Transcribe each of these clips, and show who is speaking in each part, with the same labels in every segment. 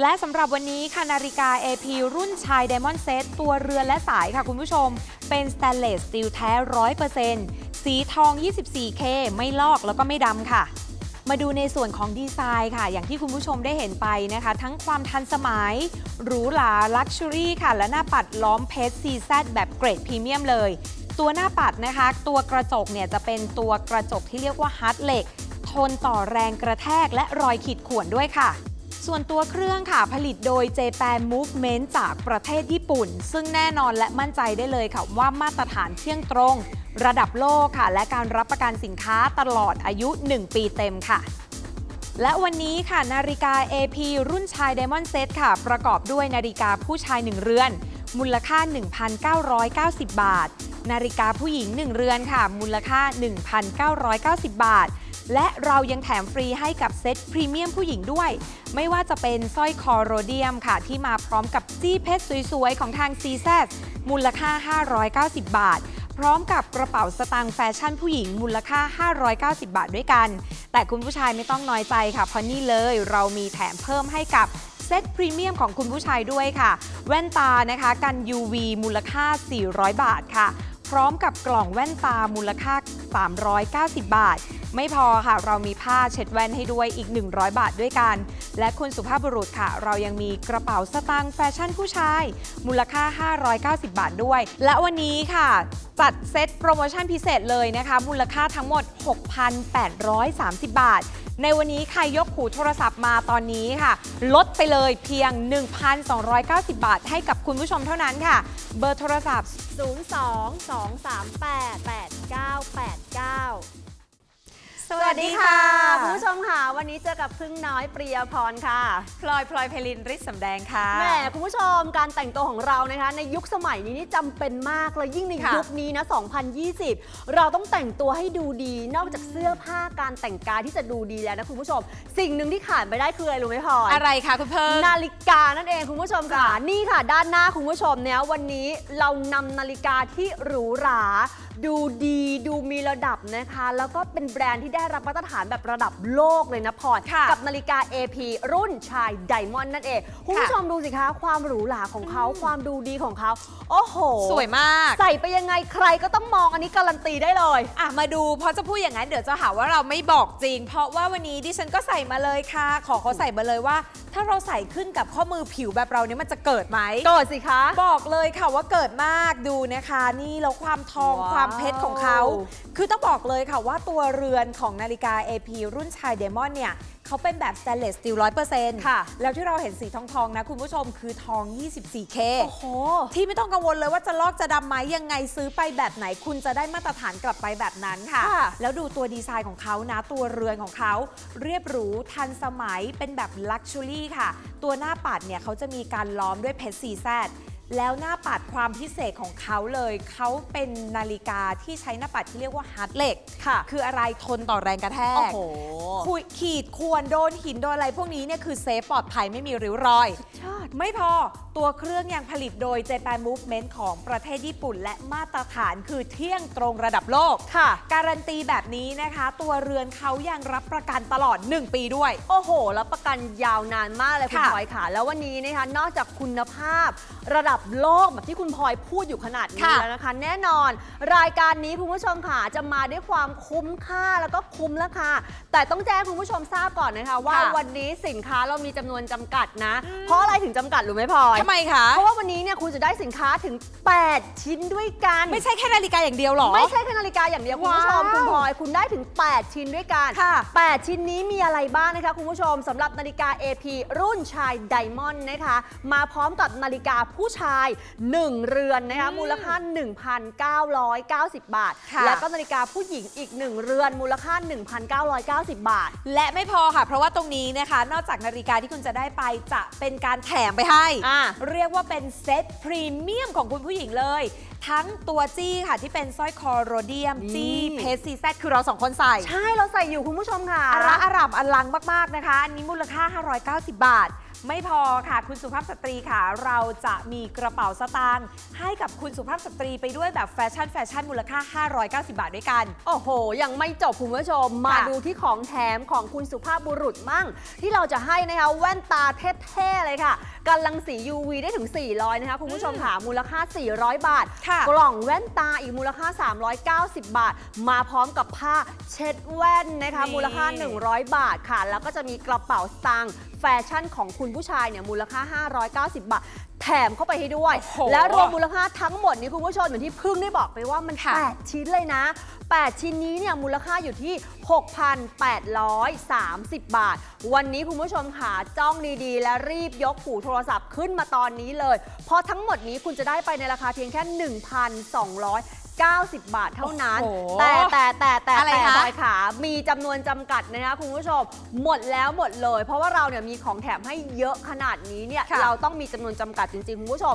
Speaker 1: และสำหรับวันนี้ค่ะนาฬิกา AP รุ่นชาย Diamond Set ตัวเรือนและสายค่ะคุณผู้ชม เป็นสแตนเลสสตีลแท้ 100%สีทอง 24K ไม่ลอกแล้วก็ไม่ดำค่ะ มาดูในส่วนของดีไซน์ค่ะ อย่างที่คุณผู้ชมได้เห็นไปนะคะ ทั้งความทันสมัย หรูหราลักชัวรี่ค่ะ และหน้าปัดล้อมเพชร CZ แบบเกรดพรีเมียมเลย ตัวหน้าปัดนะคะ ตัวกระจกเนี่ยจะเป็นตัวกระจกที่เรียกว่าฮาร์ดเหล็กทนต่อแรงกระแทกและรอยขีดข่วนด้วยค่ะ ส่วนตัวเครื่องค่ะผลิตโดย Japan Movement จากประเทศญี่ปุ่น ซึ่งแน่นอนและมั่นใจได้เลยค่ะว่ามาตรฐานเที่ยงตรง ระดับโลกค่ะ และการรับประกันสินค้าตลอดอายุ 1 ปีเต็มค่ะและวันนี้ค่ะนาฬิกา AP รุ่นชาย Diamond Set ค่ะ ประกอบด้วยนาฬิกาผู้ชาย 1 เรือน มูลค่า 1,990 บาท นาฬิกาผู้หญิง 1 เรือนค่ะ มูลค่า 1,990 บาท และเรายังแถมฟรีให้กับเซ็ตพรีเมียมผู้หญิงด้วย ไม่ว่าจะเป็นสร้อยคอโรเดียมค่ะ ที่มาพร้อมกับจี้เพชรสวยๆ ของทาง CZ มูลค่า 590 บาท พร้อมกับกระเป๋าสตางค์แฟชั่นผู้หญิงมูลค่า 590 บาทด้วยกัน แต่คุณผู้ชายไม่ต้องน้อยใจค่ะ เพราะนี่เลยเรามีแถมเพิ่มให้กับเซตพรีเมียมของคุณผู้ชายด้วยค่ะ แว่นตานะคะกัน UV มูลค่า 400 บาทค่ะ พร้อมกับกล่องแว่นตามูลค่า 390 บาท ไม่พอค่ะ เรามีผ้าเช็ดแว่นให้ด้วยอีก 100 บาทด้วยกัน และคุณสุภาพบุรุษค่ะ เรายังมีกระเป๋าสตางค์แฟชั่นผู้ชาย มูลค่า 590 บาทด้วย และวันนี้ค่ะ จัดเซตโปรโมชั่นพิเศษเลยนะคะ มูลค่าทั้งหมด 6,830 บาท ในวันนี้ใครยกหูโทรศัพท์มาตอนนี้ค่ะ ลดไปเลยเพียง 1,290 บาทให้กับคุณผู้ชมเท่านั้นค่ะ เบอร์โทรศัพท์
Speaker 2: 02-238-8989
Speaker 1: สวัสดีค่ะ
Speaker 2: คุณผู้ชมค่ะวันนี้เจอกับพึ่งน้อยปริยพรค่ะ
Speaker 1: พลอยพลอยเพลินริศสำแดงค่ะ
Speaker 2: แหมคุณผู้ชมการแต่งตัวของเรานะคะ ในยุคสมัยนี้นี่จำเป็นมากเลยยิ่งใน
Speaker 1: ค่ะ
Speaker 2: ยุคนี้นะ 2020 เราต้องแต่งตัวให้ดูดี นอกจากเสื้อผ้าการแต่งกายที่จะดูดีแล้วนะคุณผู้ชม สิ่งหนึ่งที่ขาดไม่ได้คืออะไรรู้ไหมพลอย
Speaker 1: อะไรคะคุณเพิ่ง
Speaker 2: นาฬิกานั่นเองคุณผู้ชมค่ะ นี่ค่ะ ด้านหน้าคุณผู้ชมเนี่ยวันนี้เรานำนาฬิกาที่หรูหรา ดูดีดูมีระดับนะคะ แล้วก็เป็นแบรนด์ที่ได้รับมาตรฐานแบบระดับโลกเลยนะพลอย
Speaker 1: ค่ะ
Speaker 2: กับนาฬิกา AP รุ่นชายไดมอนด์นั่นเองคุณผู้ชมดูสิคะความหรูหราของเขาความดูดีของเขา โอ้โห
Speaker 1: สวยมาก
Speaker 2: ใส่ไปยังไงใครก็ต้องมองอันนี้การันตีได้เลย
Speaker 1: อะมาดูเพราะจะพูดอย่างนั้นเดี๋ยวจะหาว่าเราไม่บอกจริง เพราะว่าวันนี้ดิฉันก็ใส่มาเลยค่ะ ขอเขาใส่มาเลยว่า ถ้าเราใส่ขึ้นกับข้อมือผิวแบบเราเนี่ยมันจะเกิดไหม
Speaker 2: โกรธสิคะ
Speaker 1: บอกเลยค่ะว่าเกิดมากดูนะคะ นี่แล้วความทอง
Speaker 2: ว้าว
Speaker 1: ความเพชรของเขา คือต้องบอกเลยค่ะว่าตัวเรือนของนาฬิกา AP รุ่นชายเดมอนเนี่ยเขาเป็นแบบส t ต n เลสสตีลร้อยเปอร์เซ็นต์
Speaker 2: ค่ะ
Speaker 1: แล้วที่เราเห็นสีทองทองๆนะคุณผู้ชมคือทอง 24K
Speaker 2: โอ้โห
Speaker 1: ที่ไม่ต้องกังวลเลยว่าจะลอกจะดำไหมยังไงซื้อไปแบบไหนคุณจะได้มาตรฐานกลับไปแบบนั้นค่ะ
Speaker 2: ค่ะ
Speaker 1: แล้วดูตัวดีไซน์ของเขานะ ตัวเรือนของเขาเรียบหรูทันสมัยเป็นแบบลักชัวรี่ค่ะ ตัวหน้าปัดเนี่ยเขาจะมีการล้อมด้วยเพชรซีแซด แล้วหน้าปัดความพิเศษของเขาเลย เขาเป็นนาฬิกาที่ใช้หน้าปัดที่เรียกว่าฮาร์ดเหล็ก
Speaker 2: ค่ะ
Speaker 1: คืออะไรทนต่อแรงกระแท
Speaker 2: โอ้
Speaker 1: ก
Speaker 2: โห
Speaker 1: ขุยขีดข่วนโดนหินโดนอะไรพวกนี้เนี่ยคือเซฟปลอดภัยไม่มีริ้วรอย
Speaker 2: ยอด
Speaker 1: ไม่พอตัวเครื่องยังผลิตโดย Japan Movement ของประเทศญี่ปุ่น และมาตรฐานคือเที่ยงตรงระดับโลก
Speaker 2: ค่ะ
Speaker 1: การันตีแบบนี้นะคะ ตัวเรือนเขายังรับประกันตลอด 1 ปีด้วย
Speaker 2: โอ้โหแล้วประกันยาวนานมากเลยคุณ
Speaker 1: ค่ะ
Speaker 2: พลอยค่ะ แล้ววันนี้นะคะ นอกจากคุณภาพ ระดับโลกแบบที่คุณพลอยพูดอยู่ขนาดนี้
Speaker 1: ค่ะ
Speaker 2: แล้วนะคะ แน่นอน รายการนี้คุณผู้ชมค่ะจะมาด้วยความคุ้มค่าแล้วก็คุ้มราคาแต่ต้องแจ้งคุณผู้ชมทราบก่อนนะคะ ว่า
Speaker 1: ค่ะ
Speaker 2: วันนี้สินค้าเรามีจำนวนจำกัดนะ เพราะอะไรถึงจำกัดรู้ไหมพลอย
Speaker 1: ทำไมคะ
Speaker 2: เพราะว่าวันนี้เนี่ยคุณจะได้สินค้าถึง 8 ชิ้นด้วยกัน
Speaker 1: ไม่ใช่แค่นาฬิกาอย่างเดียวหรอ
Speaker 2: ไม่ใช่แค่นาฬิกาอย่างเดียวคุณผู้ชม
Speaker 1: ว้าว
Speaker 2: คุณพลอยคุณได้ถึง 8 ชิ้นด้วยกัน
Speaker 1: ค่ะ
Speaker 2: 8 ชิ้นนี้มีอะไรบ้างนะคะคุณผู้ชมสำหรับนาฬิกา AP รุ่นชายไดมอนด์นะคะ มาพร้อมกับนาฬิกาผู้ชาย 1 เรือนนะคะ
Speaker 1: อืม
Speaker 2: มูลค่า 1,990 บาท
Speaker 1: ค่ะ
Speaker 2: แล้วก็นาฬิกาผู้หญิงอีก 1 เรือนมูลค่า 1,990 บาท
Speaker 1: และไม่พอค่ะ เพราะว่าตรงนี้นะคะ นอกจากนาฬิกาที่คุณจะได้ไปจะเป็นการแถมไปให้
Speaker 2: อ่า
Speaker 1: เรียกว่าเป็นเซตพรีเมียมของคุณผู้หญิงเลย ทั้งตัวจี้ค่ะที่เป็นสร้อยคอโรเดียม
Speaker 2: นี่
Speaker 1: จี้เพชรซีแซดคือเราสองคนใส่
Speaker 2: ใช่เราใส่อยู่คุณผู้ชมค่ะ
Speaker 1: อาระอารามอลังมาก ๆ นะคะ อันนี้มูลค่า 590 บาท ไม่พอค่ะคุณสุภาพสตรีค่ะ เราจะมีกระเป๋าสตางค์ให้กับคุณสุภาพสตรีไปด้วยแบบแฟชั่นแฟชั่นมูลค่า 590 บาทด้วยกัน
Speaker 2: โอ้โห ยังไม่จบคุณผู้ชม มา
Speaker 1: ค่ะ
Speaker 2: ดูที่ของแถมของคุณสุภาพบุรุษมั่ง ที่เราจะให้นะคะแว่นตาเท่ๆเลยค่ะกันรังสี UV ได้ถึง 400 นะคะ คุณผู้ชมค่ะมูลค่า 400 บาท
Speaker 1: ค่ะ
Speaker 2: กล่องแว่นตาอีกมูลค่า 390 บาท มาพร้อมกับผ้าเช็ดแว่นนะคะ
Speaker 1: นี่
Speaker 2: มูลค่า 100 บาทค่ะ แล้วก็จะมีกระเป๋าสตางค์ แฟชั่นของคุณผู้ชายเนี่ยมูลค่า 590 บาท แถมเข้าไปให้ด้วย
Speaker 1: โอ้โห
Speaker 2: และรวมมูลค่าทั้งหมดนี้คุณผู้ชมอย่างที่พึ่งได้บอกไปว่ามัน
Speaker 1: ค่ะ
Speaker 2: 8 ชิ้นเลยนะ 8 ชิ้นนี้เนี่ยมูลค่าอยู่ที่ 6,830 บาท วันนี้คุณผู้ชมค่ะจ้องดีๆ และรีบยกหูโทรศัพท์ขึ้นมาตอนนี้เลย เพราะทั้งหมดนี้คุณจะได้ไปในราคาเพียงแค่ 1,290 บาทเท่านั้น
Speaker 1: โอ้โห
Speaker 2: แต่แต่แต่แต่
Speaker 1: อะไร
Speaker 2: แต่
Speaker 1: คะ
Speaker 2: บอยขามีจำนวนจำกัดนะคะคุณผู้ชม หมดแล้วหมดเลย เพราะว่าเราเนี่ยมีของแถมให้เยอะขนาดนี้เนี่ย
Speaker 1: ค่ะ
Speaker 2: เราต้องมีจำนวนจำกัดจริงๆ คุณผู้ชม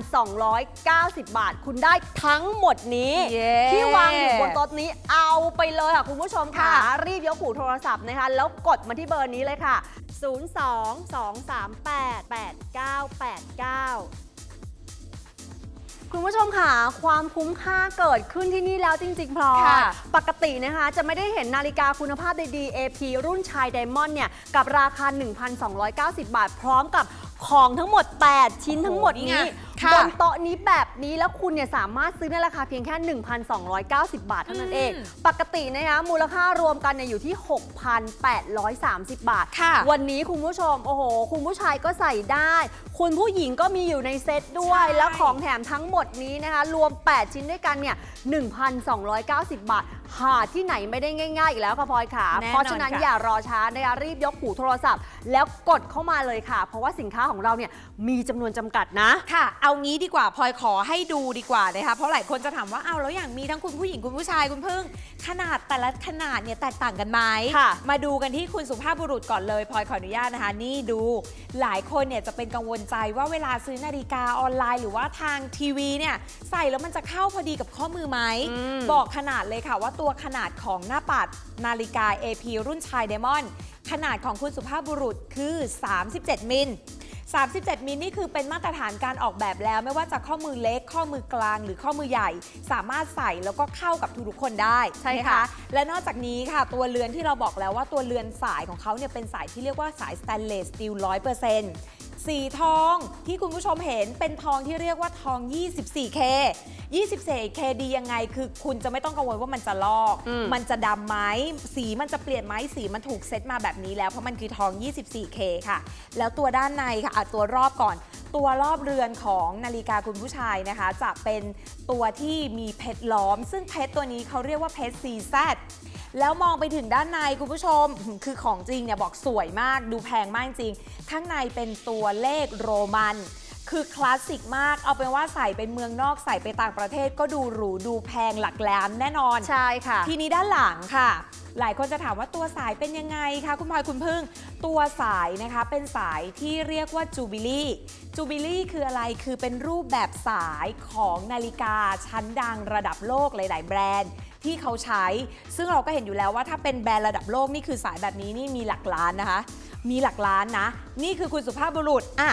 Speaker 2: 1,290 บาท คุณได้ทั้งหมดนี้
Speaker 1: เย้
Speaker 2: ที่วางอยู่บนโต๊ะนี้เอาไปเลยค่ะ คุณผู้ชมค่ะ
Speaker 1: ค่ะ
Speaker 2: รีบยกหูโทรศัพท์นะคะ แล้วกดมาที่เบอร์นี้เลยค่ะ 02-238-8989 คุณผู้ชมค่ะ ความคุ้มค่าเกิดขึ้นที่นี่แล้วจริง ๆ พลอย
Speaker 1: ค่ะ
Speaker 2: ปกตินะคะ จะไม่ได้เห็นนาฬิกาคุณภาพดีๆ AP รุ่นชายไดมอนด์เนี่ย กับราคา 1,290 บาท พร้อมกับของทั้งหมด 8 ชิ้นทั้งหมด
Speaker 1: โอ้โหนี่
Speaker 2: นี้
Speaker 1: ไงค่ะ
Speaker 2: บนโต๊ะนี้แบบนี้แล้วคุณเนี่ยสามารถซื้อในราคาเพียงแค่ 1,290 บาทเท่านั้นเอง
Speaker 1: อืม
Speaker 2: ปกตินะคะมูลค่ารวมกันเนี่ยอยู่ที่ 6,830 บาท
Speaker 1: ค่ะ
Speaker 2: วันนี้คุณผู้ชม โอ้โห คุณผู้ชายก็ใส่ได้ คุณผู้หญิงก็มีอยู่ในเซตด้วย
Speaker 1: ใช่
Speaker 2: แล้วของแถมทั้งหมดนี้นะคะ รวม 8 ชิ้นด้วยกันเนี่ย 1,290 บาท หาที่ไหนไม่ได้ง่ายๆอีกแล้วค่ะพลอยขา
Speaker 1: แน่นอน
Speaker 2: เพราะฉะนั้น
Speaker 1: ค่ะ
Speaker 2: อย่ารอช้านะคะรีบยกหูโทรศัพท์ แล้วกดเข้ามาเลยค่ะ เพราะว่าสินค้าของเราเนี่ยมีจำนวนจำกัดนะ
Speaker 1: ค่ะ เอางี้ดีกว่าพลอยขอให้ดูดีกว่านะคะ เพราะหลายคนจะถามว่าเอาแล้วอย่างมีทั้งคุณผู้หญิงคุณผู้ชายคุณพึ่ง ขนาดแต่ละขนาดเนี่ยแตกต่างกันไหม
Speaker 2: ค่ะ
Speaker 1: มาดูกันที่คุณสุภาพบุรุษก่อนเลยพลอยขออนุญาตนะคะ นี่ดู หลายคนเนี่ยจะเป็นกังวลใจว่าเวลาซื้อนาฬิกาออนไลน์ หรือว่าทางทีวีเนี่ยใส่แล้วมันจะเข้าพอดีกับข้อมือไหม
Speaker 2: อืม
Speaker 1: บอกขนาดเลยค่ะว่าตัวขนาดของหน้าปัดนาฬิกา AP รุ่นชายเดมอน ขนาดของคุณสุภาพบุรุษคือ 37 มิล 37 มิลนี่คือเป็นมาตรฐานการออกแบบแล้ว ไม่ว่าจะข้อมือเล็ก ข้อมือกลางหรือข้อมือใหญ่ สามารถใส่แล้วก็เข้ากับทุกๆคนได้
Speaker 2: ใช่
Speaker 1: น
Speaker 2: ค่ะ
Speaker 1: และนอกจากนี้ค่ะ ตัวเรือนที่เราบอกแล้วว่าตัวเรือนสายของเขาเนี่ยเป็นสายที่เรียกว่าสายสแตนเลสสตีล100% สีทองที่คุณผู้ชมเห็นเป็นทองที่เรียกว่าทอง 24K 24K ดียังไง คือคุณจะไม่ต้องกังวลว่ามันจะลอก
Speaker 2: อืม
Speaker 1: มันจะดำไหมสีมันจะเปลี่ยนไหมสีมันถูกเซตมาแบบนี้แล้วเพราะมันคือทอง 24K ค่ะ แล้วตัวด้านในค่ะอะตัวรอบก่อน ตัวรอบเรือนของนาฬิกาคุณผู้ชายนะคะ จะเป็นตัวที่มีเพชรล้อม ซึ่งเพชรตัวนี้เขาเรียกว่าเพชร CZ แล้วมองไปถึงด้านในคุณผู้ชม คือของจริงเนี่ยบอกสวยมากดูแพงมากจริง ข้างในเป็นตัวเลขโรมัน คือคลาสสิกมาก เอาเป็นว่าใส่ไปเมืองนอกใส่ไปต่างประเทศก็ดูหรูดูแพงหลักล้านแน่นอน
Speaker 2: ใช่ค่ะ
Speaker 1: ทีนี้ด้านหลังค่ะ หลายคนจะถามว่าตัวสายเป็นยังไงคะคุณพลอยคุณพึ่ง ตัวสายนะคะเป็นสายที่เรียกว่าจูบิลี่จูบิลี่คืออะไรคือเป็นรูปแบบสายของนาฬิกาชั้นดังระดับโลกหลาย ๆ แบรนด์ ที่เขาใช้ ซึ่งเราก็เห็นอยู่แล้วว่าถ้าเป็นแบรนด์ระดับโลกนี่คือสายแบบนี้นี่มีหลักล้านนะคะ มีหลักล้านนะ นี่คือคุณสุภาพบุรุษอะ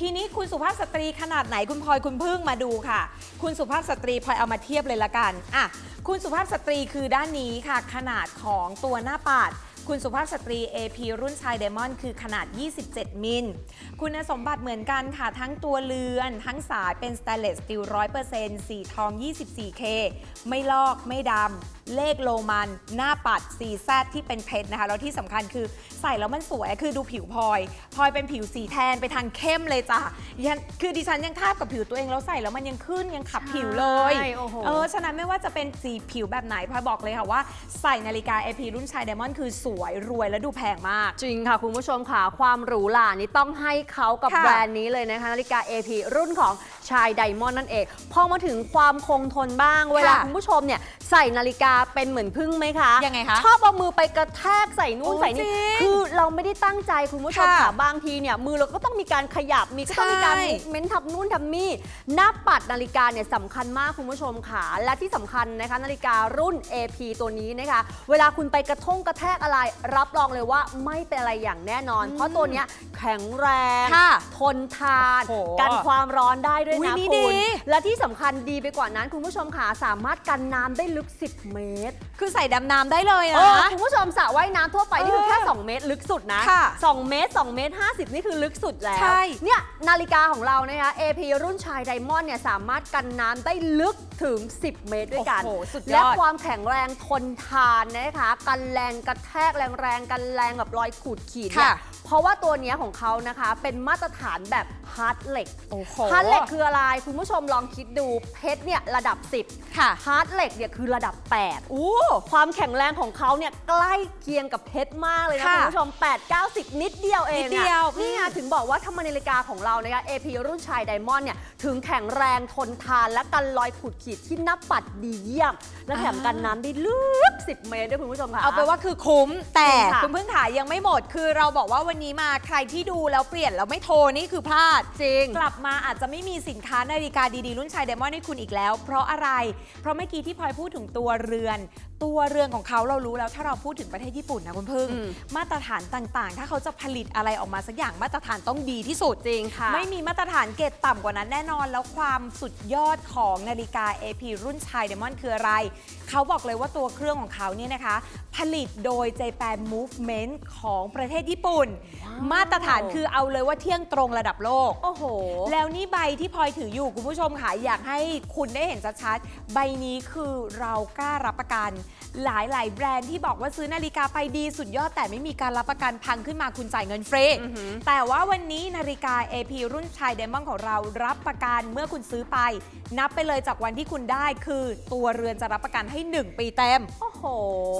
Speaker 1: ทีนี้คุณสุภาพสตรีขนาดไหนคุณพลอยคุณพึ่งมาดูค่ะ คุณสุภาพสตรีพลอยเอามาเทียบเลยละกันอะคุณสุภาพสตรีคือด้านนี้ค่ะ ขนาดของตัวหน้าปัด คุณสุภาพสตรี AP รุ่นชายเดมอนคือขนาด 27 มิล คุณสมบัติเหมือนกันค่ะทั้งตัวเรือนทั้งสายเป็นสแตนเลสสตีล100%สีทอง 24K ไม่ลอกไม่ดำ เลขโลมันหน้าปัด 4Z ที่เป็นเพชรนะคะ แล้วที่สำคัญคือใส่แล้วมันสวยคือดูผิวพลอยพลอยเป็นผิวสีแทนไปทางเข้มเลยจ้ะยันคือดิฉันยังทาบกับผิวตัวเองแล้วใส่แล้วมันยังขึ้นยังขับผิวเลย
Speaker 2: ใช่โอ้โห
Speaker 1: เออฉะนั้นไม่ว่าจะเป็นสีผิวแบบไหนพลอยบอกเลยค่ะว่าใส่นาฬิกา AP รุ่นชายไดมอนด์คือสวยรวยและดูแพงมาก
Speaker 2: จริงค่ะ คุณผู้ชมค่ะ ความหรูหรานี่ต้องให้เขากับ
Speaker 1: ค่ะ
Speaker 2: แบรนด์นี้เลยนะคะ นาฬิกา AP รุ่นของชายไดมอนด์นั่นเอง พอมาถึงความคงทนบ้าง เวลาคุณผู้ชมเนี่ยใส่นาฬิกาเป็นเหมือนพึ่งไหมคะ
Speaker 1: ยังไงคะ
Speaker 2: ชอบเอามือไปกระแทกใส่นู่น
Speaker 1: โอ้
Speaker 2: ใส่นี่
Speaker 1: จริง
Speaker 2: คือเราไม่ได้ตั้งใจคุณผู้ชม
Speaker 1: ค่ะ
Speaker 2: ค่ะบางทีเนี่ยมือเราก็ต้องมีการขยับมีก็ต้องมีการ
Speaker 1: ใช่
Speaker 2: เม้นทำนู่นทำนี่หน้าปัดนาฬิกาเนี่ยสำคัญมากคุณผู้ชมค่ะและที่สำคัญนะคะนาฬิการุ่น AP ตัวนี้นะคะเวลาคุณไปกระทงกระแทกอะไร รับรองเลยว่าไม่เป็นอะไรอย่างแน่นอน เพราะตัวเนี้ยแข็งแรง
Speaker 1: ค่ะ
Speaker 2: ทนทาน
Speaker 1: โห
Speaker 2: กันความร้อนได้ด้วย
Speaker 1: อุ๊ย
Speaker 2: นะ
Speaker 1: นี่
Speaker 2: คุณ
Speaker 1: ดี
Speaker 2: และที่สำคัญดีไปกว่านั้นคุณผู้ชมค่ะสามารถกันน้ำได้ลึก 10 เมตร
Speaker 1: คือใส่ดำน้ำได้เลย
Speaker 2: เอ
Speaker 1: นะ
Speaker 2: อคุณผู้ชมสระว่ายน้ำทั่วไปนี่คือแค่
Speaker 1: เออ
Speaker 2: 2เมตร ลึกสุดนะ
Speaker 1: ค่ะ
Speaker 2: 2เมตร2เมตร50 นี่คือลึกสุดแล้ว
Speaker 1: ใช่
Speaker 2: เนี่ยนาฬิกาของเรานะคะ AP รุ่นชายไดมอนด์เนี่ยสามารถกันน้ำได้ลึกถึง 10 เมตรด้วยกัน
Speaker 1: โอ้โหสุดยอด
Speaker 2: และความแข็งแรงทนทานนะคะกันแรงกระแทกแรงๆกันแรงแบบรอยขูดขีดเนี่ย
Speaker 1: ค่ะ
Speaker 2: เพราะว่าตัวเนี้ยของเขานะคะเป็นมาตรฐานแบบฮาร์ดเหล็ก
Speaker 1: โอ้โห
Speaker 2: ฮาร์ดเหล็กคืออะไร คุณผู้ชมลองคิดดูเพชรเนี่ยระดับ 10
Speaker 1: ค่ะ
Speaker 2: ฮาร์ดเหล็กเนี่ยคือระดับ8
Speaker 1: อู้
Speaker 2: ความแข็งแรงของเขาเนี่ยใกล้เคียงกับเพชรมากเลยนะ
Speaker 1: ค่ะ
Speaker 2: คุณผู้ชม 8 9 0 นิดเดียวเอง
Speaker 1: นิดเดียว
Speaker 2: อะนี่ไงถึงบอกว่าทำไมนาฬิกาของเรานะคะ AP รุ่นชายไดมอนด์เนี่ยถึงแข็งแรงทนทานและกันรอยขูดขีดที่นับปัดดีเยี่ยม และแถมกันน้ำได้ลึก 10 เมตรด้วยคุณผู้ชมค่ะ
Speaker 1: เอาไปนว่าคือคุ้มแต่
Speaker 2: จริงค่ะ
Speaker 1: คุณเพิ่งถ่ายยังไม่หมด คือเราบอกว่าวันนี้มาใครที่ดูแล้วเปลี่ยนแล้วไม่โทรนี่คือพลาด
Speaker 2: จริง
Speaker 1: กลับมาอาจจะไม่มีสินค้านาฬิกาดีๆ รุ่นชายเดมอนให้คุณอีกแล้ว เพราะอะไร เพราะเมื่อกี้ที่พลอยพูดถึงตัวเรือนตัวเรือนของเขาเรารู้แล้วถ้าเราพูดถึงประเทศญี่ปุ่นนะคุณพึ่ง
Speaker 2: อืม
Speaker 1: มาตรฐานต่างๆ ถ้าเขาจะผลิตอะไรออกมาสักอย่างมาตรฐานต้องดีที่สุด
Speaker 2: จริงค่ะ
Speaker 1: ไม่มีมาตรฐานเกรดต่ำกว่านั้นแน่นอน แล้วความสุดยอดของนาฬิกา AP รุ่นชายเดมอนคืออะไร เขาบอกเลยว่าตัวเครื่องของเขาเนี่ยนะคะ ผลิตโดย Japan Movement ของประเทศญี่ปุ่น
Speaker 2: ว้าว
Speaker 1: มาตรฐานคือเอาเลยว่าเที่ยงตรงระดับโลก
Speaker 2: โอ้โห
Speaker 1: แล้วนี่ใบที่พลอยถืออยู่คุณผู้ชมค่ะอยากให้คุณได้เห็นชัดๆ ใบนี้คือเรากล้ารับประกัน หลายๆ แบรนด์ที่บอกว่าซื้อนาฬิกาไปดีสุดยอดแต่ไม่มีการรับประกันพังขึ้นมาคุณจ่ายเงินฟรี
Speaker 2: อือหือ
Speaker 1: แต่ว่าวันนี้นาฬิกา AP รุ่นชายเดมอนของเรารับประกันเมื่อคุณซื้อไป นับไปเลยจากวันที่คุณได้คือตัวเรือนจะรับประกันให้ 1 ปีเต็ม
Speaker 2: โอ้โห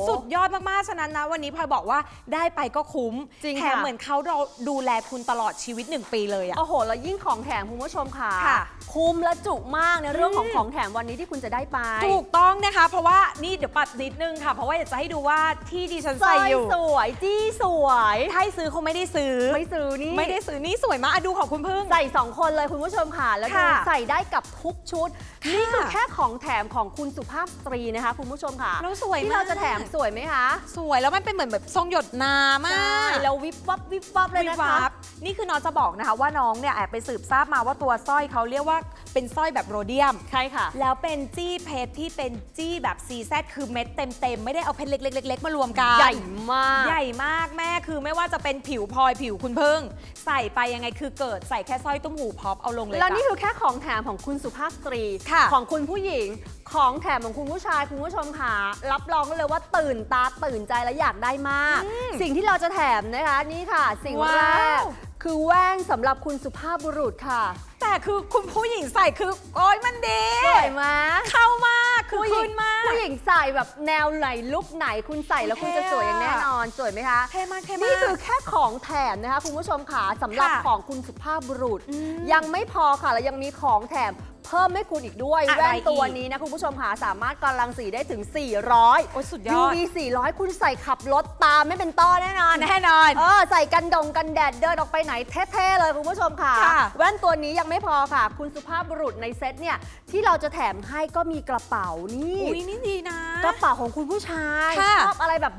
Speaker 1: สุดยอดมาก ๆ ฉะนั้นนะ วันนี้พลอยบอกว่าได้ไปก็คุ้ม
Speaker 2: จริง
Speaker 1: แถม
Speaker 2: ค่ะ
Speaker 1: เหมือนเขาเราดูแลคุณตลอดชีวิต 1 ปีเลยอะ
Speaker 2: โอ้โห แล้วยิ่งของแถมคุณผู้ชมค่ะ
Speaker 1: ค่ะ
Speaker 2: คุ้มและจุมากในเรื่องของ
Speaker 1: อืม
Speaker 2: ของแถมวันนี้ที่คุณจะได้ไป
Speaker 1: ถูกต้องนะคะ เพราะว่านี่เดี๋ยวปัดนิดนึงค่ะ เพราะว่าอยากจะให้ดูว่าที่ดิฉัน
Speaker 2: สร้
Speaker 1: ใส่
Speaker 2: อย
Speaker 1: อยู่
Speaker 2: สวยจี้สวย
Speaker 1: ถ้าให้ซื้อคงไม่ได้ซื้อ
Speaker 2: ไม่ซื้อนี่
Speaker 1: ไม่ได้ซื้อนี่สวยมากอะดูของคุณพึ่ง
Speaker 2: ใส่ 2 คนเลยคุณผู้ชมค่ะ แล้วดู
Speaker 1: ค่ะ
Speaker 2: ใส่ได้กับทุกชุด
Speaker 1: ค่ะ
Speaker 2: นี่คือแค่ของแถมของคุณสุภาพสตรีนะคะ คุณผู้ชมค่ะ
Speaker 1: แล้วสวย
Speaker 2: ที่
Speaker 1: มาก
Speaker 2: เราจะแถมสวยไหมคะ
Speaker 1: สวยแล้วมันเป็นเหมือนแบบทรงหยดน้ำ
Speaker 2: ใช่
Speaker 1: อะ
Speaker 2: แล้ววิบวับวิบวับเลย
Speaker 1: วิ
Speaker 2: นะ
Speaker 1: บ
Speaker 2: คะ
Speaker 1: วับนี่คือน้องจะบอกนะคะว่าน้องเนี่ยแอบไปสืบทราบมาว่าตัวสร้อยเขาเรียกว่าเป็นสร้อยแบบโรเดียม
Speaker 2: ใช่ค่ะ
Speaker 1: แล้วเป็นจี้เพชรที่เป็นจี้แบบ CZ คือเม็ดเต็มๆ ไม่ได้เอาเพชรเล็กๆๆมารวมกัน
Speaker 2: ใหญ่มาก
Speaker 1: ใหญ่มากแม่คือไม่ว่าจะเป็นผิวพลอยผิวคุณพึ่ง ใส่ไปยังไงคือเกิดใส่แค่สร้อยตุ้มหูพอปเอาลงเลย
Speaker 2: แล้วนี่
Speaker 1: จ้ะ
Speaker 2: คือแค่ของแถมของคุณสุภาพสตรี
Speaker 1: ค่ะ
Speaker 2: ของคุณผู้หญิง ของแถมของคุณผู้ชายคุณผู้ชมค่ะ รับรองได้เลยว่าตื่นตาตื่นใจและอยากได้มาก สิ่งที่เราจะแถมนะคะนี่ค่ะ สิ่ง
Speaker 1: ว้าว
Speaker 2: แรก คือแว่นสำหรับคุณสุภาพบุรุษค่ะ
Speaker 1: แต่คือคุณผู้หญิงใส่คือ โอ้ยมันดี
Speaker 2: สวยไหม
Speaker 1: เข้ามาก คือ
Speaker 2: ผู้หญิ
Speaker 1: ขึ้
Speaker 2: ง
Speaker 1: นมาก
Speaker 2: ผู้หญิงใส่แบบแนวไหนลุกไหนคุณใส่แล้วคุณจะสวยอย่างแน่นอนสวยไหมคะ
Speaker 1: เท่มากเท่มาก
Speaker 2: นี่คือแค่ของแถมนะคะคุณผู้ชมค่ะสำหรับ
Speaker 1: ค่ะ
Speaker 2: ของคุณสุภาพบุรุษ
Speaker 1: อืม
Speaker 2: ยังไม่พอค่ะแล้วยังมีของแถมเพิ่มให้คุณอีกด้วย
Speaker 1: อะไร
Speaker 2: แว่นตัว
Speaker 1: อีก
Speaker 2: นี้นะคุณผู้ชมค่ะสามารถกำลังสีได้ถึง 400
Speaker 1: โอ้ยสุดยอด
Speaker 2: UV 400 คุณใส่ขับรถตามไม่เป็นต้อแน่นอน
Speaker 1: แน่นอน
Speaker 2: เออใส่กันดงกันแดดเดินออกไปไหนเท่ๆเลยคุณผู้ชมค่ะ
Speaker 1: ค่ะ
Speaker 2: แว่นตัวนี้ยังไม่พอค่ะ คุณสุภาพบุรุษในเซ็ตเนี่ยที่เราจะแถมให้ก็มีกระเป๋านี่
Speaker 1: อุ้ยนี่ดีนะ
Speaker 2: กระเป๋าของคุณผู้ชาย
Speaker 1: ค่ะ
Speaker 2: ชอบอะไรแบบ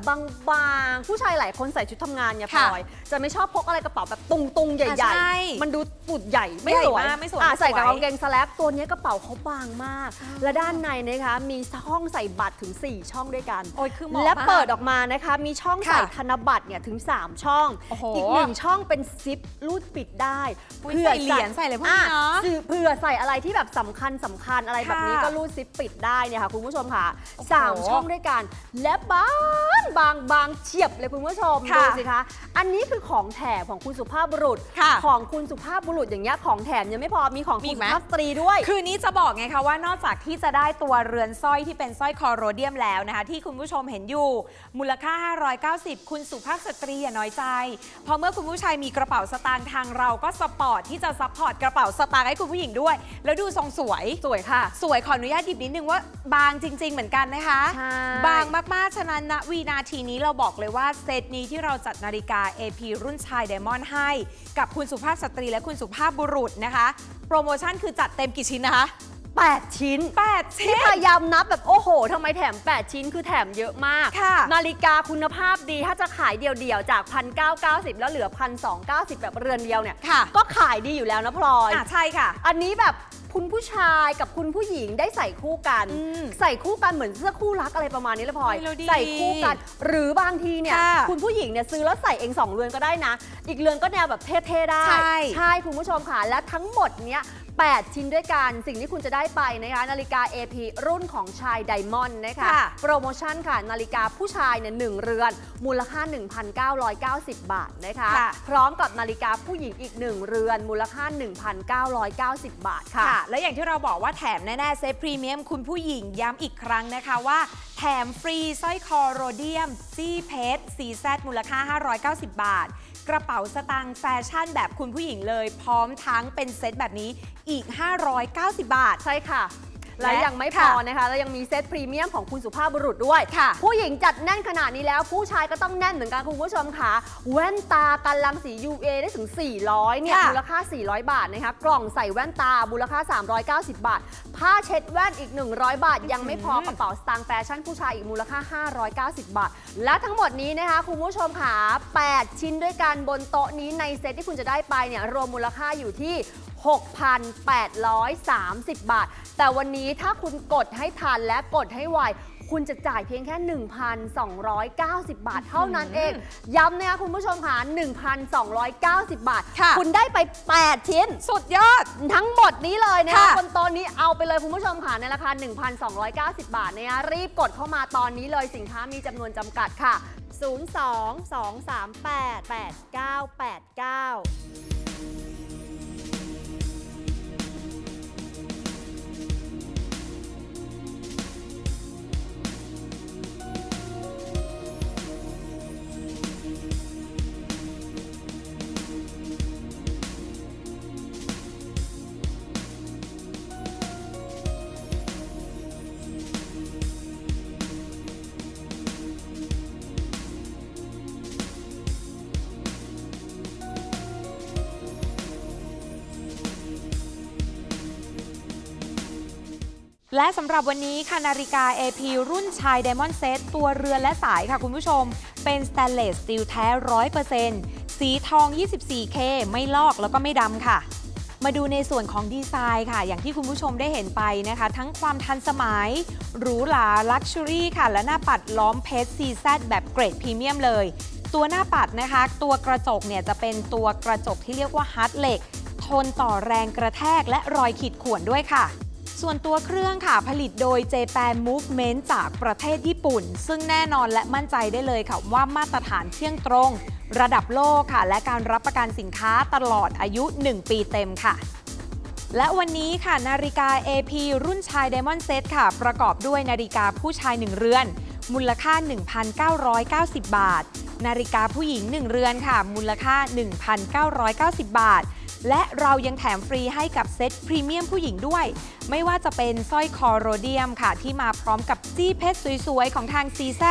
Speaker 2: บางๆ ผู้ชายหลายคนใส่ชุดทำงานเนี่ยพ
Speaker 1: ค่ะ
Speaker 2: ลอย จะไม่ชอบพกอะไรกระเป๋าแบบตุงๆ ให
Speaker 1: อะ
Speaker 2: ญ่
Speaker 1: ใช่
Speaker 2: ๆ มันดูปุดใหญ่ไม่
Speaker 1: ใหญ่
Speaker 2: สวย
Speaker 1: มากไม่สวย
Speaker 2: อะ
Speaker 1: ไม่สวย
Speaker 2: ใส่กับกางเกงสแลกตัวเนี้ยกระเป๋าเขาบางมากและด้านในนะคะมีช่องใส่บัตรถึง 4 ช่องด้วยกัน
Speaker 1: โอ้ยคือเหมาะ
Speaker 2: และ
Speaker 1: มาก
Speaker 2: เปิดออกมานะคะ มีช่อง
Speaker 1: ค่ะ
Speaker 2: ใส่ธนบัตรเนี่ยถึง 3 ช่อง
Speaker 1: โอ้โห
Speaker 2: อีกหนึ่งช่องเป็นซิปรูดปิดได้
Speaker 1: อุ๊ยใส่เหรียญใส่อะไรพวกนี้เนอะ
Speaker 2: อ่เผื่อใส่อะไรที่แบบสำคัญสำคัญอะไรแบบนี้
Speaker 1: ค่ะ
Speaker 2: ก็รูดซิปปิดได้เนี่ยค่ะคุณผู้ชมค่ะ
Speaker 1: โอ้โห
Speaker 2: สามช่องด้วยกัน และบางบางบางเฉียบเลยคุณผู้ชม
Speaker 1: ค่ะ
Speaker 2: ดูสิคะ อันนี้คือของแถมของคุณสุภาพบุรุษ
Speaker 1: ค่ะ
Speaker 2: ของคุณสุภาพบุรุษอย่างเงี้ยของแถมยังไม่พอมีของ
Speaker 1: มี
Speaker 2: คุ
Speaker 1: อี
Speaker 2: ณ
Speaker 1: กไหม
Speaker 2: สุภาพสตรีด้วย
Speaker 1: คือนี้จะบอกไงคะว่านอกจากที่จะได้ตัวเรือนสร้อยที่เป็นสร้อยคอโรเดียมแล้วนะคะ ที่คุณผู้ชมเห็นอยู่ มูลค่า 590 คุณสุภาพสตรีอย่าน้อยใจ เพราะเมื่อคุณผู้ชายมีกระเป๋าสตางค์ทางเราก็สปอร์ตที่จะซัพพอร์ตกระเป๋าสตางค์ให้คุณผู้หญิงด้วย แล้วดูทรงสวย
Speaker 2: สวยค่ะ
Speaker 1: สวยขออนุญาตหยิบนิดนึงว่าบางจริง ๆ เหมือนกันนะคะ
Speaker 2: ใช่
Speaker 1: บางมาก ๆ ฉะนั้นณวีนาทีนี้เราบอกเลยว่าเซตนี้ที่เราจัดนาฬิกา AP รุ่นชายไดมอนด์ให้ กับคุณสุภาพสตรีและคุณสุภาพบุรุษนะคะ โปรโมชั่นคือจัดเต็มกี่ชิ้นนะคะ
Speaker 2: 8 ชิ้น
Speaker 1: 8 ชิ้
Speaker 2: ที่
Speaker 1: น
Speaker 2: พยายามนับแบบโอ้โหทำไมแถม 8 ชิ้นคือแถมเยอะมาก
Speaker 1: ค่ะ
Speaker 2: นาฬิกาคุณภาพดีถ้าจะขายเดี่ยวๆ จาก 1,990 แล้วเหลือ 1,290 แบบเรือนเดียวเนี่ย
Speaker 1: ค่ะ
Speaker 2: ก็ขายดีอยู่แล้วนะพลอย
Speaker 1: อะใช่ค่ะ
Speaker 2: อันนี้แบบ คุณผู้ชายกับคุณผู้หญิงได้ใส่คู่กัน
Speaker 1: อืม
Speaker 2: ใส่คู่กันเหมือนเสื้อคู่รักอะไรประมาณนี้เลยพลอย
Speaker 1: เฮ้ยเราดี
Speaker 2: ใส่คู่กัน หรือบางทีเนี่ย
Speaker 1: ค่ะ
Speaker 2: คุณผู้หญิงเนี่ยซื้อแล้วใส่เองสองเรือนก็ได้นะ อีกเรือนก็แนวแบบเท่ๆได้
Speaker 1: ใช่
Speaker 2: ใช่คุณผู้ชมค่ะและทั้งหมดเนี้ย 8 ชิ้นด้วยกัน สิ่งที่คุณจะได้ไปนะคะนาฬิกา AP รุ่นของชายไดมอนด์นะคะ
Speaker 1: ค่ะ
Speaker 2: โปรโมชั่นค่ะ นาฬิกาผู้ชายเนี่ยหนึ่งเรือน มูลค่า 1,990 บาทนะคะ
Speaker 1: ค่ะ
Speaker 2: พร้อมกับนาฬิกาผู้หญิงอีกหนึ่งเรือน มูลค่า 1,990 บาทค่ะ
Speaker 1: ค่ะ และอย่างที่เราบอกว่าแถมแน่ๆ เซตพรีเมียมคุณผู้หญิงย้ำอีกครั้งนะคะว่า แถมฟรีสร้อยคอโรเดียม จี้เพชรซีแซมูลค่า 590 บาท กระเป๋าสตางค์แฟชั่นแบบคุณผู้หญิงเลย พร้อมทั้งเป็นเซตแบบนี้อีก 590 บาท
Speaker 2: ใช่ค่ะ และ
Speaker 1: และ
Speaker 2: ยังไม่พ
Speaker 1: ค่ะ
Speaker 2: อนะคะแล้วยังมีเซตพรีเมียมของคุณสุภาพบุรุษด้วย
Speaker 1: ค่ะ
Speaker 2: ผู้หญิงจัดแน่นขนาดนี้แล้วผู้ชายก็ต้องแน่นเหมือนกันคุณผู้ชมค่ะ แว่นตากันรังสี UA ได้ถึง 400 เนี่ย
Speaker 1: ค่ะ
Speaker 2: มูลค่า 400 บาทนะคะ กล่องใส่แว่นตา มูลค่า 390 บาท ผ้าเช็ดแว่นอีก 100 บาท ยังไม่พอกระเป๋าสตางค์แฟชั่นผู้ชายอีกมูลค่า 590 บาท และทั้งหมดนี้นะคะคุณผู้ชมค่ะ 8 ชิ้นด้วยกันบนโต๊ะนี้ในเซตที่คุณจะได้ไปเนี่ยรวมมูลค่าอยู่ที่ 6,830 บาท แต่วันนี้ถ้าคุณกดให้ทันและกดให้ไวคุณจะจ่ายเพียงแค่ 1,290 บาทเท่านั้นเอง ย้ำนะคะคุณผู้ชมค่ะ1,290 บาท
Speaker 1: ค่ะ
Speaker 2: คุณได้ไป 8 ชิ้น
Speaker 1: สุดยอด
Speaker 2: ทั้งหมดนี้เลยนะคะ
Speaker 1: ค่ะ
Speaker 2: บนโต๊ะนี้เอาไปเลยคุณผู้ชมค่ะในราคา 1,290 บาทนะคะรีบกดเข้ามาตอนนี้เลยสินค้ามีจำนวนจำกัดค่ะ 02-238-8989
Speaker 1: และสำหรับวันนี้ค่ะนาฬิกา AP รุ่นชาย Diamond Set ตัวเรือนและสายค่ะคุณผู้ชม เป็นสแตนเลสสตีลแท้ 100%สีทอง 24K ไม่ลอกแล้วก็ไม่ดำค่ะ มาดูในส่วนของดีไซน์ค่ะ อย่างที่คุณผู้ชมได้เห็นไปนะคะ ทั้งความทันสมัย หรูหราลักชัวรี่ค่ะ และหน้าปัดล้อมเพชร CZ แบบเกรดพรีเมียมเลย ตัวหน้าปัดนะคะ ตัวกระจกเนี่ยจะเป็นตัวกระจกที่เรียกว่าฮาร์ดเหล็กทนต่อแรงกระแทกและรอยขีดข่วนด้วยค่ะ ส่วนตัวเครื่องค่ะผลิตโดย Japan Movement จากประเทศญี่ปุ่น ซึ่งแน่นอนและมั่นใจได้เลยค่ะว่ามาตรฐานเที่ยงตรง ระดับโลกค่ะ และการรับประกันสินค้าตลอดอายุ 1 ปีเต็มค่ะและวันนี้ค่ะนาฬิกา AP รุ่นชาย Diamond Set ค่ะ ประกอบด้วยนาฬิกาผู้ชาย 1 เรือน มูลค่า 1,990 บาท นาฬิกาผู้หญิง 1 เรือนค่ะ มูลค่า 1,990 บาท และเรายังแถมฟรีให้กับเซ็ตพรีเมียมผู้หญิงด้วย ไม่ว่าจะเป็นสร้อยคอโรเดียมค่ะ ที่มาพร้อมกับจี้เพชรสวยๆ ของทาง CZ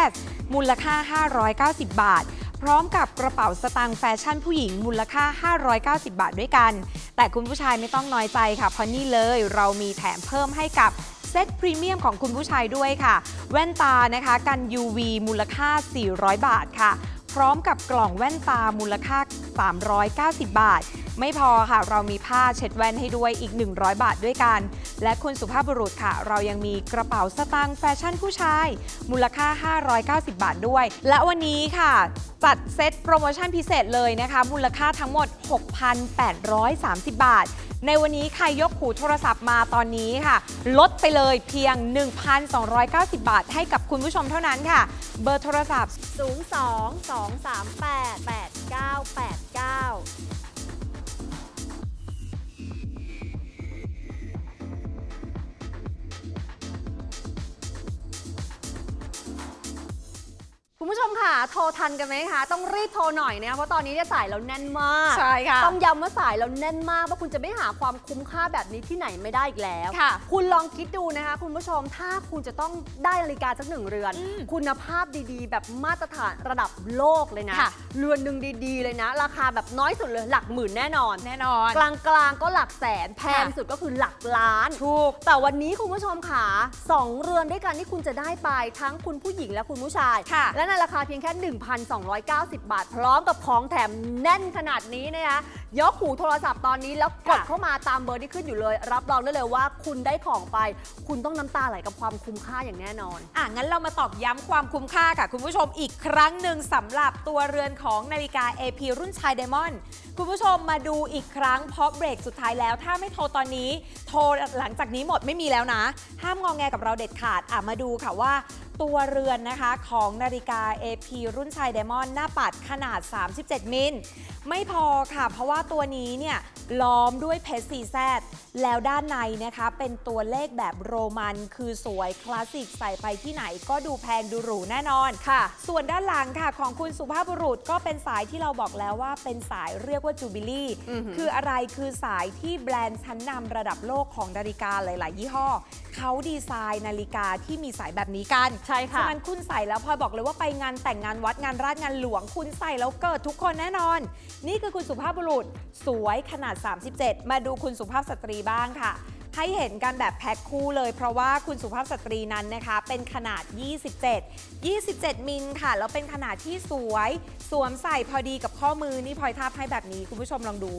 Speaker 1: มูลค่า 590 บาท พร้อมกับกระเป๋าสตางค์แฟชั่นผู้หญิงมูลค่า 590 บาทด้วยกัน แต่คุณผู้ชายไม่ต้องน้อยใจค่ะเพราะนี่เลยเรามีแถมเพิ่มให้กับเซ็ตพรีเมียมของคุณผู้ชายด้วยค่ะ แว่นตานะคะกัน UV มูลค่า 400 บาทค่ะ พร้อมกับกล่องแว่นตามูลค่า 390 บาท ไม่พอค่ะ เรามีผ้าเช็ดแว่นให้ด้วยอีก 100 บาทด้วยกัน และคุณสุภาพบุรุษค่ะ เรายังมีกระเป๋าสตางค์แฟชั่นผู้ชาย มูลค่า 590 บาทด้วย และวันนี้ค่ะ จัดเซตโปรโมชั่นพิเศษเลยนะคะ มูลค่าทั้งหมด 6,830 บาทในวันนี้ใครยกหูโทรศัพท์มาตอนนี้ค่ะ ลดไปเลยเพียง 1,290 บาทให้กับคุณผู้ชมเท่านั้นค่ะ เบอร์โทรศัพท์
Speaker 2: 02-238-8989 คุณผู้ชมค่ะ โทรทันกันไหมคะ ต้องรีบโทรหน่อยนะคะเพราะตอนนี้เนี่ยสายเราแน่นมาก
Speaker 1: ใช่ค่ะ
Speaker 2: ต้องย้ำว่าสายเราแน่นมากว่าคุณจะไม่หาความคุ้มค่าแบบนี้ที่ไหนไม่ได้อีกแล้ว
Speaker 1: ค่ะ
Speaker 2: คุณลองคิดดูนะคะ คุณผู้ชมถ้าคุณจะต้องได้นาฬิกาสักหนึ่งเรือน
Speaker 1: อืม
Speaker 2: คุณภาพดีๆ แบบมาตรฐานระดับโลกเลยนะ
Speaker 1: ค่ะ
Speaker 2: เรือนหนึ่งดีๆ เลยนะ ราคาแบบน้อยสุดเลยหลักหมื่นแน่นอน
Speaker 1: แน่นอน
Speaker 2: กลางๆก็หลักแสนแพง
Speaker 1: ค่ะ
Speaker 2: สุดก็คือหลักล้าน
Speaker 1: ถูก
Speaker 2: แต่วันนี้คุณผู้ชมค่ะสองเรือนด้วยกันที่คุณจะได้ไปทั้งคุณผู้หญิงและคุณผู้ชาย
Speaker 1: ค่ะ
Speaker 2: และในราคาเพียงแค่ 1,290 บาท พร้อมกับของแถมแน่นขนาดนี้นะคะยกหูโทรศัพท์ตอนนี้แล้วกดเข้ามาตามเบอร์ที่ขึ้นอยู่เลย รับรองได้เลยว่าคุณได้ของไป คุณต้องน้ำตาไหลกับความคุ้มค่าอย่างแน่นอน
Speaker 1: อะงั้นเรามาตอกย้ำความคุ้มค่าค่ะ คุณผู้ชมอีกครั้งหนึ่งสำหรับตัวเรือนของนาฬิกา AP รุ่นชายไดมอนด์คุณผู้ชมมาดูอีกครั้งเพราะเบรกสุดท้ายแล้ว ถ้าไม่โทรตอนนี้ โทรหลังจากนี้หมดไม่มีแล้วนะ ห้ามงองแงกับเราเด็ดขาดอะมาดูค่ะว่า ตัวเรือนนะคะของนาฬิกา AP รุ่นชายไดมอนด์หน้าปัดขนาด 37 มิล ไม่พอค่ะ เพราะว่าตัวนี้เนี่ยล้อมด้วยเพชรซีแซดแล้วด้านในนะคะ เป็นตัวเลขแบบโรมันคือสวยคลาสสิกใส่ไปที่ไหนก็ดูแพงดูหรูแน่นอน
Speaker 2: ค่ะ
Speaker 1: ส่วนด้านหลังค่ะของคุณสุภาพบุรุษก็เป็นสายที่เราบอกแล้วว่าเป็นสายเรียกว่าจูบิลี่
Speaker 2: อือหือ
Speaker 1: คืออะไรคือสายที่แบรนด์ชั้นนำระดับโลกของนาฬิกาหลาย ๆ ยี่ห้อเขาดีไซน์นาฬิกาที่มีสายแบบนี้กัน
Speaker 2: ใช่ค่ะ
Speaker 1: ฉะนั้นคุณใส่แล้วพลอยบอกเลยว่าไปงานแต่งงานวัดงานราชงานหลวงคุณใส่แล้วเกิดทุกคนแน่นอน นี่คือคุณสุภาพบุรุษสวยขนาด 37 มาดูคุณสุภาพสตรีบ้างค่ะ ให้เห็นกันแบบแพ็คคู่เลย เพราะว่าคุณสุภาพสตรีนั้นนะคะ เป็นขนาด 27 27 มิลค่ะ แล้วเป็นขนาดที่สวย สวมใส่พอดีกับข้อมือนี่พลอยทาบให้แบบนี้คุณผู้ชมลองดู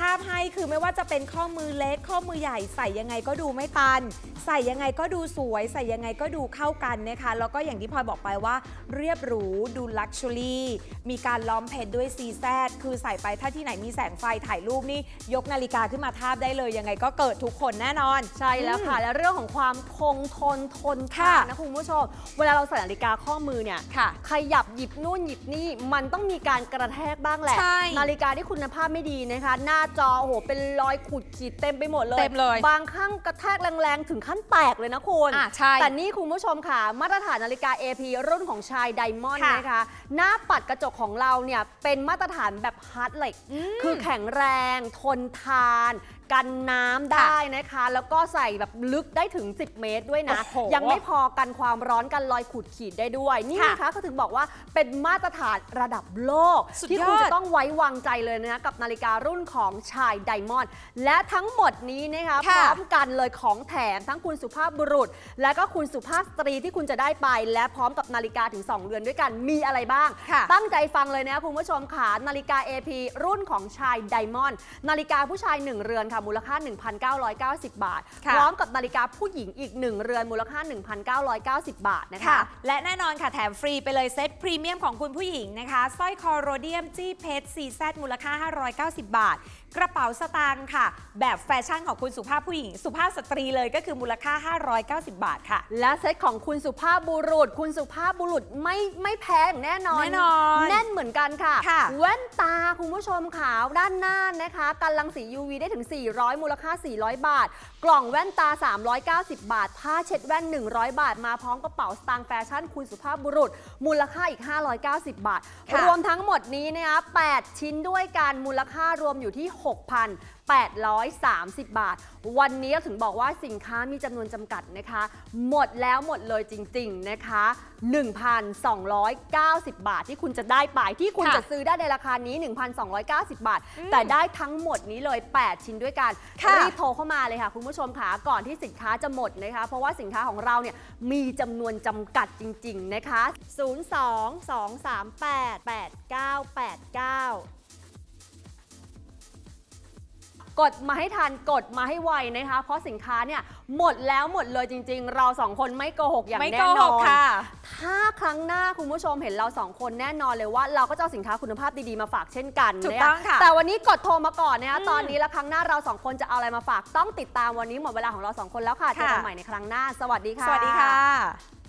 Speaker 1: ทาบให้คือไม่ว่าจะเป็นข้อมือเล็ก ข้อมือใหญ่ใส่ยังไงก็ดูไม่ตัน ใส่ยังไงก็ดูสวย ใส่ยังไงก็ดูเข้ากันนะคะ แล้วก็อย่างที่พลอยบอกไปว่า เรียบหรูดูลักชัวรี่มีการล้อมเพชรด้วยซีแซคือใส่ไปถ้าที่ไหนมีแสงไฟถ่ายรูปนี่ยกนาฬิกาขึ้นมาทาบได้เลยยังไงก็เกิดทุกคนแน่นอน
Speaker 2: ใช่แล้วค่ะ และเรื่องของความคงทนทนทาน
Speaker 1: ค่ะ
Speaker 2: นะคุณผู้ชม เวลาเราใส่นาฬิกาข้อมือเนี่ย
Speaker 1: ค่ะ
Speaker 2: ขยับหยิบนู่นหยิบนี่มันต้องมีการกระแทกบ้างแหละ
Speaker 1: ใช่
Speaker 2: นาฬิกาที่คุณภาพไม่ดีนะคะหน้าจอโอ้โหเป็นรอยขูดขีดเต็มไปหมดเลย
Speaker 1: เต็มเลย
Speaker 2: บางครั้งกระแทกแรงๆ ถึงขั้นแตกเลยนะคุณ
Speaker 1: อะใช่
Speaker 2: แต่นี่คุณผู้ชมค่ะ มาตรฐานนาฬิกา AP รุ่นของชายไดมอนด์
Speaker 1: ค่ะ
Speaker 2: นะคะ หน้าปัดกระจกของเราเนี่ยเป็นมาตรฐานแบบฮาร์ดเหล็ก
Speaker 1: อืม
Speaker 2: คือแข็งแรง ทนทาน กันน้ำได้นะคะ แล้วก็ใส่แบบลึกได้ถึง 10 เมตรด้วยนะ
Speaker 1: โอ้โห
Speaker 2: ยังไม่พอกันความร้อนกันรอยขูดขีดได้ด้วย นี่
Speaker 1: ค่ะ
Speaker 2: นะคะเขาถึงบอกว่าเป็นมาตรฐานระดับโลก
Speaker 1: สุด
Speaker 2: ที่
Speaker 1: ยอด
Speaker 2: คุณจะต้องไว้วางใจเลยนะคะกับนาฬิการุ่นของชายไดมอนด์และทั้งหมดนี้นะคะพ
Speaker 1: ค่ะ
Speaker 2: ร้อมกันเลยของแถมทั้งคุณสุภาพบุรุษ และก็คุณสุภาพสตรีที่คุณจะได้ไป และพร้อมกับนาฬิกาถึง 2 เรือนด้วยกันมีอะไรบ้าง
Speaker 1: ค่ะ
Speaker 2: ตั้งใจฟังเลยนะคุณผู้ชมค่ะนาฬิกา AP รุ่นของชายไดมอนด์นาฬิกาผู้ชาย 1 เรือนค่ะมูลค่า 1,990 บาท
Speaker 1: ค่ะ
Speaker 2: พร้อมกับนาฬิกาผู้หญิงอีก 1 เรือนมูลค่า 1,990 บาทนะคะ
Speaker 1: ค่ะและแน่นอนค่ะแถมฟรีไปเลยเซ็ตพรีเมียมของคุณผู้หญิงนะคะสร้อยคอโรเดียมจี้เพชรซีแซมูลค่า 590 บาท กระเป๋าสตางค์ค่ะ แบบแฟชั่นของคุณสุภาพผู้หญิง สุภาพสตรีเลยก็คือมูลค่า 590 บาทค่ะ
Speaker 2: และเซตของคุณสุภาพบุรุษ คุณสุภาพบุรุษไม่ไม่แพงแน่นอน
Speaker 1: แน่นอน
Speaker 2: แน่นเหมือนกันค่ะ
Speaker 1: ค่ะ
Speaker 2: แว่นตาคุณผู้ชมขาวด้านหน้านะคะกันรังสี UV ได้ถึง 400 มูลค่า 400 บาท กล่องแว่นตา 390 บาท ผ้าเช็ดแว่น 100 บาท มาพร้อมกระเป๋าสตางค์แฟชั่นคุณสุภาพบุรุษ มูลค่าอีก 590 บาท
Speaker 1: ค่ะ
Speaker 2: รวมทั้งหมดนี้นะคะ8ชิ้นด้วยกันมูลค่ารวมอยู่ที่6,830 บาท วันนี้เราถึงบอกว่าสินค้ามีจำนวนจำกัดนะคะ หมดแล้วหมดเลยจริง ๆ นะคะ 1,290 บาทที่คุณจะได้ไปที่คุณ
Speaker 1: ค่ะ
Speaker 2: จะซื้อได้ในราคานี้ 1,290 บาท
Speaker 1: อืม
Speaker 2: แต่ได้ทั้งหมดนี้เลย 8 ชิ้นด้วยกัน
Speaker 1: ค่ะ
Speaker 2: รีบโทรเข้ามาเลยค่ะคุณผู้ชมค่ะก่อนที่สินค้าจะหมดนะคะ เพราะว่าสินค้าของเราเนี่ยมีจำนวนจำกัดจริง ๆ นะคะ 02-238-8989 กดมาให้ทันกดมาให้ไวนะคะ เพราะสินค้าเนี่ยหมดแล้วหมดเลยจริง ๆ เราสองคนไม่โกหกอย่าง
Speaker 1: ไม่
Speaker 2: แน่
Speaker 1: โก
Speaker 2: น
Speaker 1: ห
Speaker 2: อกน
Speaker 1: ค่ะ
Speaker 2: ถ้าครั้งหน้าคุณผู้ชมเห็นเราสองคนแน่นอนเลยว่าเราก็จะเอาสินค้าคุณภาพดีๆมาฝากเช่นกัน
Speaker 1: ถูก
Speaker 2: น
Speaker 1: ต้องค่ะ
Speaker 2: แต่วันนี้กดโทรมาก่อนนะคะ
Speaker 1: อืม
Speaker 2: ตอนนี้แล้วครั้งหน้าเราสองคนจะเอาอะไรมาฝากต้องติดตามวันนี้หมดเวลาของเราสองคนแล้วค่ะเจอกัน
Speaker 1: ค่ะ
Speaker 2: ใหม่ในครั้งหน้า สวัสดีค่ะ
Speaker 1: สวัสดีค่ะ